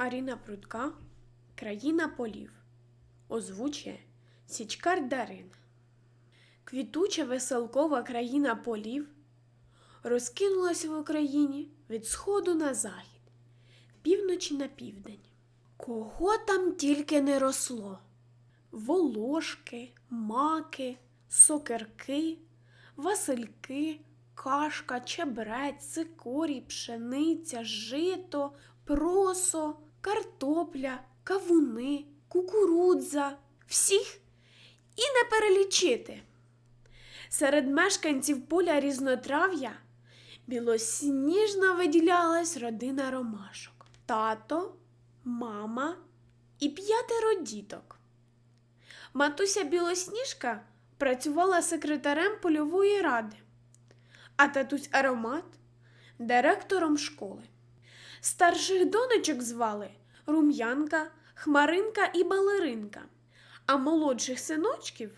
Аріна Прудка Країна полів. Озвучує Січкар Дарина. Квітуча веселкова країна полів розкинулася в Україні від сходу на захід, півночі на південь. Кого там тільки не росло: волошки, маки, сокерки, васильки, кашка, чебрець, цикорій, пшениця, жито, просо, картопля, кавуни, кукурудза. Всіх і не перелічити. Серед мешканців поля різнотрав'я білосніжно виділялась родина ромашок. Тато, мама і п'ятеро діток. Матуся Білосніжка працювала секретарем польової ради, а татусь Аромат директором школи. Старших донечок звали Рум'янка, Хмаринка і Балеринка, а молодших синочків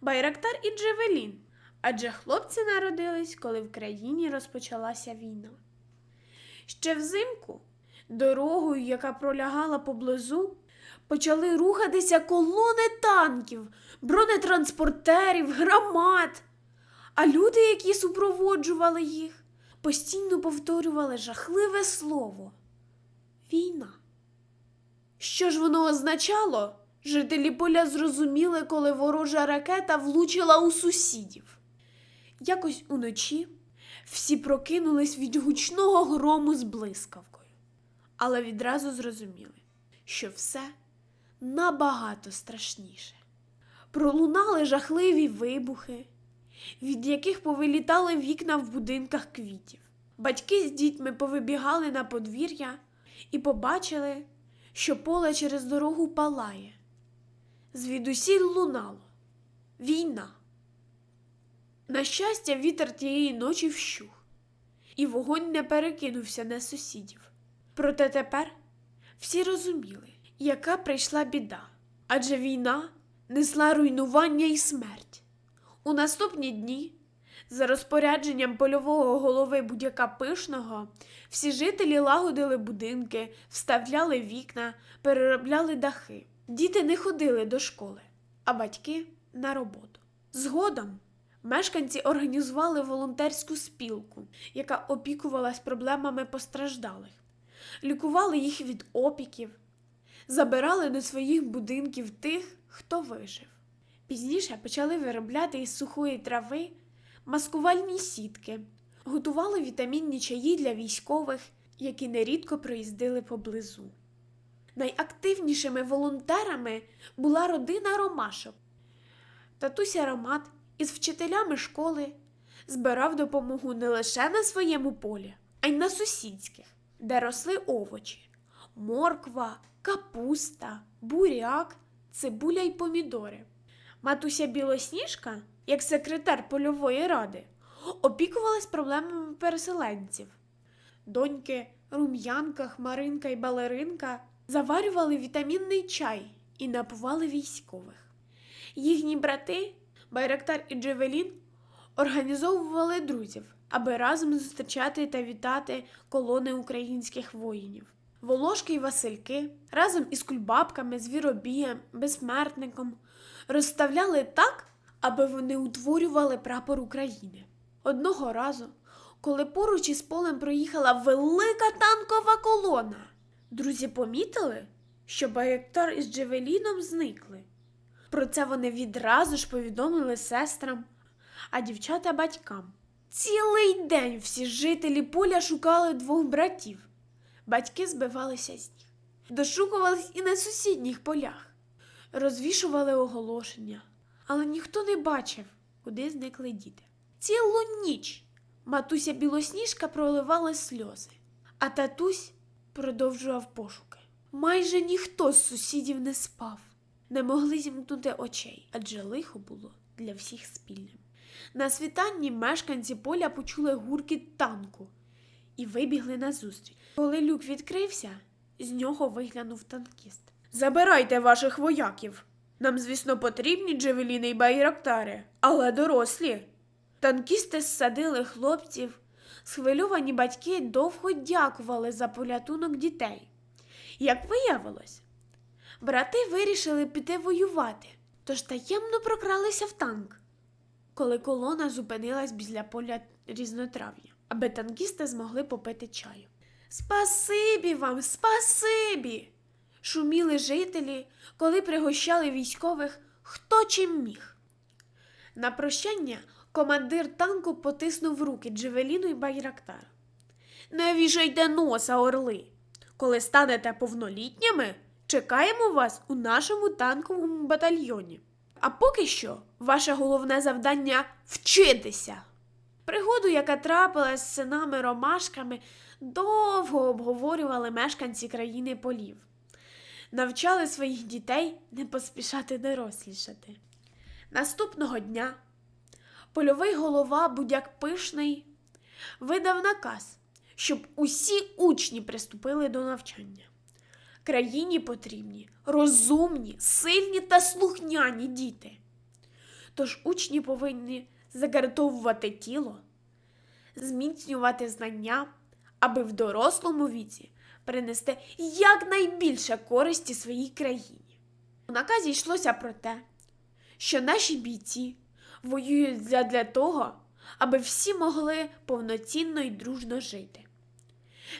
Байрактар і Джевелін, адже хлопці народились, коли в країні розпочалася війна. Ще взимку дорогою, яка пролягала поблизу, почали рухатися колони танків, бронетранспортерів, громад. А люди, які супроводжували їх, постійно повторювали жахливе слово війна. Що ж воно означало? Жителі поля зрозуміли, коли ворожа ракета влучила у сусідів. Якось уночі всі прокинулись від гучного грому з блискавкою, але відразу зрозуміли, що все набагато страшніше. Пролунали жахливі вибухи, від яких повилітали вікна в будинках квітів. Батьки з дітьми повибігали на подвір'я і побачили, що поле через дорогу палає. Звідусіль лунало війна. На щастя, вітер тієї ночі вщух, і вогонь не перекинувся на сусідів. Проте тепер всі розуміли, яка прийшла біда, адже війна несла руйнування і смерть. У наступні дні, за розпорядженням польового голови будяка пишного, всі жителі лагодили будинки, вставляли вікна, переробляли дахи. Діти не ходили до школи, а батьки на роботу. Згодом мешканці організували волонтерську спілку, яка опікувалась проблемами постраждалих, лікували їх від опіків, забирали до своїх будинків тих, хто вижив. Пізніше почали виробляти із сухої трави маскувальні сітки, готували вітамінні чаї для військових, які нерідко проїздили поблизу. Найактивнішими волонтерами була родина Ромашок. Татусь Аромат із вчителями школи збирав допомогу не лише на своєму полі, а й на сусідських, де росли овочі, морква, капуста, буряк, цибуля й помідори. Матуся Білосніжка, як секретар польової ради, опікувалась проблемами переселенців. Доньки Рум'янка, Хмаринка і Балеринка заварювали вітамінний чай і напували військових. Їхні брати, Байрактар і Джевелін, організовували друзів, аби разом зустрічати та вітати колони українських воїнів. Волошки й Васильки разом із кульбабками, звіробієм, безсмертником розставляли так, аби вони утворювали прапор України. Одного разу, коли поруч із полем проїхала велика танкова колона, друзі помітили, що Байрактар із Джевеліном зникли. Про це вони відразу ж повідомили сестрам, а дівчата батькам. Цілий день всі жителі поля шукали двох братів. Батьки збивалися з ніг, дошукувались і на сусідніх полях, розвішували оголошення, але ніхто не бачив, куди зникли діти. Цілу ніч матуся білосніжка проливала сльози, а татусь продовжував пошуки. Майже ніхто з сусідів не спав, не могли зімкнути очей, адже лихо було для всіх спільним. На світанні мешканці поля почули гуркіт танку і вибігли назустріч. Коли люк відкрився, з нього виглянув танкіст. Забирайте ваших вояків. Нам, звісно, потрібні джевеліни й байрактари, але дорослі. Танкісти ссадили хлопців. Схвильовані батьки довго дякували за порятунок дітей Як виявилось, брати вирішили піти воювати, тож таємно прокралися в танк, коли колона зупинилась біля поля різнотрав'я, аби танкісти змогли попити чаю. Спасибі вам, спасибі! шуміли жителі, коли пригощали військових хто чим міг. На прощання командир танку потиснув руки Джевеліну і Байрактара. Не вішайте носа, орли. Коли станете повнолітніми, чекаємо вас у нашому танковому батальйоні. А поки що ваше головне завдання вчитися. Пригоду, яка трапилась з синами ромашками, довго обговорювали мешканці країни полів. Навчали своїх дітей не поспішати дорослішати. Наступного дня польовий голова Будяк Пишний видав наказ, щоб усі учні приступили до навчання. Країні потрібні розумні, сильні та слухняні діти. Тож учні повинні загартовувати тіло, зміцнювати знання, аби в дорослому віці принести якнайбільше користі своїй країні. У наказі йшлося про те, що наші бійці воюють для, того, аби всі могли повноцінно і дружно жити.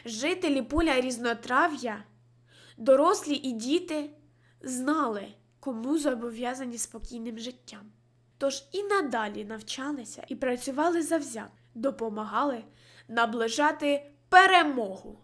Жителі поля різнотрав'я, дорослі і діти знали, кому зобов'язані спокійним життям. Тож і надалі навчалися і працювали завзято, допомагали наближати перемогу.